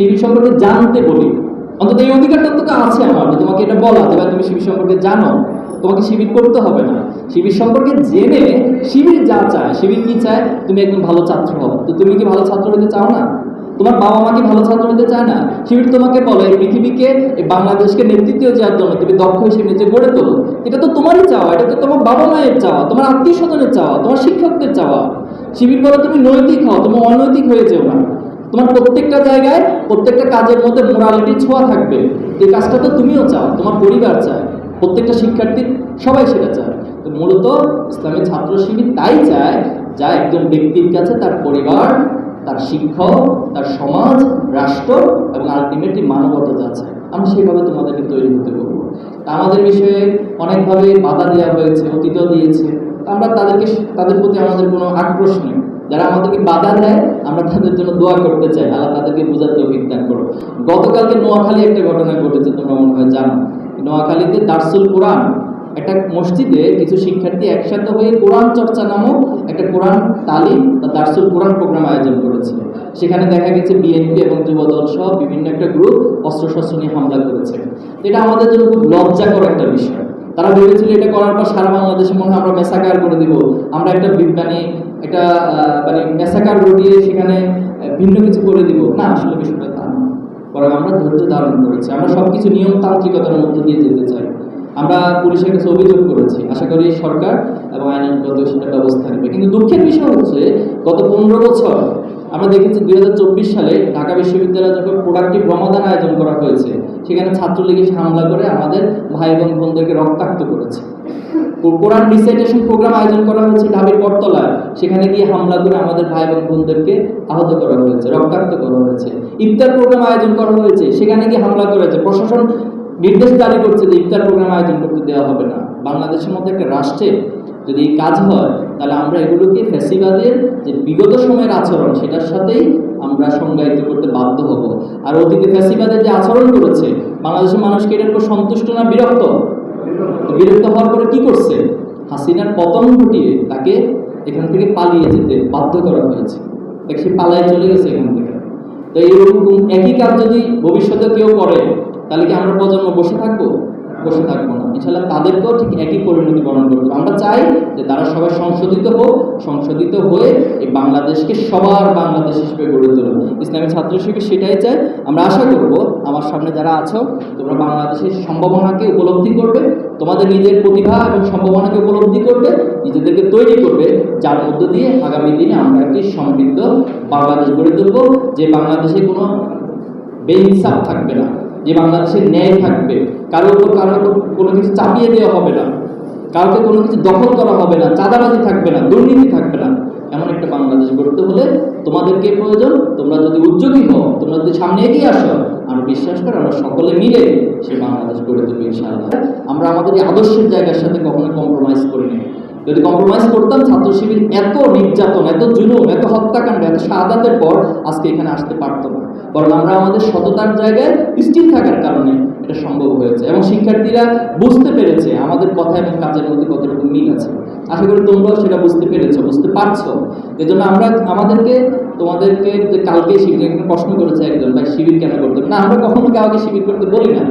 শিবির সম্পর্কে জানতে বলি। অন্তত এই অধিকারটা তো আছে আমার তোমাকে এটা বলা যে তুমি শিবির সম্পর্কে জানো। তোমাকে শিবির করতে হবে না। শিবির সম্পর্কে জেনে শিবির যা চায়, শিবির কি চায়, তুমি একদম ভালো ছাত্র হও। তো তুমি কি ভালো ছাত্র হতে চাও না? তোমার বাবা মা কি ভালো ছাত্র হতে চায় না? শিবির তোমাকে বলে, এই পৃথিবীকে, এই বাংলাদেশকে নেতৃত্ব দেওয়ার জন্য তুমি দক্ষ হিসেবে নিজে গড়ে তোলো। এটা তো তোমারই চাওয়া, এটা তো তোমার বাবা মায়ের চাওয়া, তোমার আত্মীয় স্বজনের চাওয়া, তোমার শিক্ষকদের চাওয়া। শিবির বলে তুমি নৈতিক হও, তুমি অনৈতিক হয়ে যেও না। তোমার প্রত্যেকটা জায়গায়, প্রত্যেকটা কাজের মধ্যে মোরালিটি ছোঁয়া থাকবে। এই কাজটা তো তুমিও চাও, তোমার পরিবার চায়, প্রত্যেকটা শিক্ষার্থী সবাই সেটা চায়। তো মূলত ইসলামের ছাত্র শিবির তাই চায়, যা একজন ব্যক্তির কাছে তার পরিবার, তার শিক্ষক, তার সমাজ, রাষ্ট্র এবং আলটিমেটলি মানবতা যা চায়। আমি সেইভাবে তোমাদেরকে তৈরি হতে তা আমাদের বিষয়ে অনেকভাবে বাধা দেওয়া হয়েছে অতীত দিয়েছে। আমরা তাদেরকে, তাদের প্রতি আমাদের কোনো আক্রোশ নেই। যারা আমাদেরকে বাধা দেয়, আমরা তাদের জন্য দোয়া করতে চাই। আল্লাহ তাদেরকে বোঝাতে অভিজ্ঞান করো গতকালকে নোয়াখালী একটা ঘটনা ঘটেছে, তোমরা মনে হয় জানো। নোয়াখালীতে দার্সুল কোরআন, একটা মসজিদে কিছু শিক্ষার্থী একসাথে হয়ে কোরআন চর্চা নামক একটা কোরআন তালিম বা দার্সুল কোরআন প্রোগ্রাম আয়োজন করেছিল সেখানে দেখা গেছে বিএনপি এবং যুবদল সহ বিভিন্ন একটা গ্রুপ অস্ত্রশস্ত্র নিয়ে হামলা করেছে। এটা আমাদের জন্য খুব লজ্জাকর একটা বিষয়। তারা ভেবেছিল এটা করার পর সারা বাংলাদেশে মনে হয় আমরা মেসাকার করে দিব। আমরা একটা মানে একটা মানে মেসাকার ঘটিয়ে সেখানে ভিন্ন কিছু করে দিব। না, আসলে বিষয়টা তা বরং আমরা ধৈর্য ধারণ করেছি। আমরা সবকিছু নিয়মতান্ত্রিকতার মধ্যে দিয়ে যেতে চাই। আমরা পুলিশের কাছে অভিযোগ করেছি। আশা করি সরকার এবং আইনগত সেটা ব্যবস্থা নেবে। কিন্তু দুঃখের বিষয় হচ্ছে, গত পনেরো বছর আমরা দেখেছি দুই হাজার চব্বিশ সালে ঢাকা বিশ্ববিদ্যালয়ে যখন প্রোডাক্টিভ রমাদান আয়োজন করা হয়েছে, সেখানে ছাত্রলীগ এসে হামলা করে আমাদের ভাই এবং বোনদেরকে রক্তাক্ত করেছে। কোরআন রিসাইটেশন প্রোগ্রাম আয়োজন করা হয়েছে ঢাবির বটতলায়। সেখানে গিয়ে হামলা করে আমাদের ভাই এবং বোনদেরকে আহত করা হয়েছে, রক্তাক্ত করা হয়েছে। ইফতার প্রোগ্রাম আয়োজন করা হয়েছে, সেখানে গিয়ে হামলা করেছে প্রশাসন নির্দেশ জারি করছে যে ইফতার প্রোগ্রাম আয়োজন করতে দেওয়া হবে না। বাংলাদেশের মধ্যে একটা রাষ্ট্রে যদি এই কাজ হয়, তাহলে আমরা এগুলোকে ফ্যাসিবাদের যে বিগত সময়ের আচরণ, সেটার সাথেই আমরা সংজ্ঞায়িত করতে বাধ্য হব। আর অতীতে ফ্যাসিবাদের যে আচরণ করেছে বাংলাদেশের মানুষকে এটার উপর সন্তুষ্ট না বিরক্ত? বিরক্ত হওয়ার পরে কি করছে? হাসিনার পতন ঘটিয়ে তাকে এখান থেকে পালিয়ে যেতে বাধ্য করা হয়েছে। সে পালায় চলে গেছে এখান থেকে। তো এইরকম একই কাজ যদি ভবিষ্যতে কেউ করে, তাহলে কি আমরা প্রজন্ম বসে থাকব? বসে থাকব। ইনশাল্লাহ তাদেরকেও ঠিক একই পরিণতি বরণ করতে হবে। আমরা চাই যে তারা সবাই সংশোধিত হোক, সংশোধিত হয়ে এই বাংলাদেশকে সবার বাংলাদেশ হিসেবে গড়ে তুলুক। ইসলামী ছাত্র শিবির সেটাই চাই আমরা আশা করব, আমার সামনে যারা আছো, তোমরা বাংলাদেশের সম্ভাবনাকে উপলব্ধি করবে, তোমাদের নিজের প্রতিভা এবং সম্ভাবনাকে উপলব্ধি করবে, নিজেদেরকে তৈরি করবে, যার মধ্য দিয়ে আগামী দিনে আমরা একটি সমৃদ্ধ বাংলাদেশ গড়ে তুলব, যে বাংলাদেশে কোনো বেইনসাফ থাকবে না। যে বাংলাদেশের ন্যায় থাকবে। কারোর উপর উপর কোনো কিছু চাপিয়ে দেওয়া হবে না। কাউকে কোনো কিছু দখল করা হবে না, চাঁদাবাজি থাকবে না, দুর্নীতি থাকবে না। এমন একটা বাংলাদেশ গড়তে হলে তোমাদেরকে প্রয়োজন? তোমরা যদি উদ্যোগী হও, তোমরা যদি সামনে এগিয়ে আসো, আমি বিশ্বাস করি আমরা সকলে মিলে সেই বাংলাদেশ গড়ে তুলবো ইনশাআল্লাহ। আমরা আমাদের এই আদর্শের জায়গার সাথে কখনো কম্প্রোমাইজ করিনি যদি কম্প্রোমাইজ করতাম ছাত্র শিবির এত নির্যাতন, এত জুলুম, এত হত্যাকাণ্ড, এত শাহাদাতের পর আজকে এখানে আসতে পারতো না। বরং আমরা আমাদের সততার জায়গায় স্থির থাকার কারণে এটা সম্ভব হয়েছে এবং শিক্ষার্থীরা বুঝতে পেরেছে আমাদের কথা এবং কাজের মধ্যে কতটুকু মিল আছে। আশা করি তোমরাও সেটা বুঝতে পেরেছ, বুঝতে পারছ। এজন্য আমরা আমাদেরকে, তোমাদেরকে কালকে শিবির প্রশ্ন করেছে একজন, ভাই, শিবির কেন করতে? না, আমরা কখনো কাউকে শিবির করতে বলি না।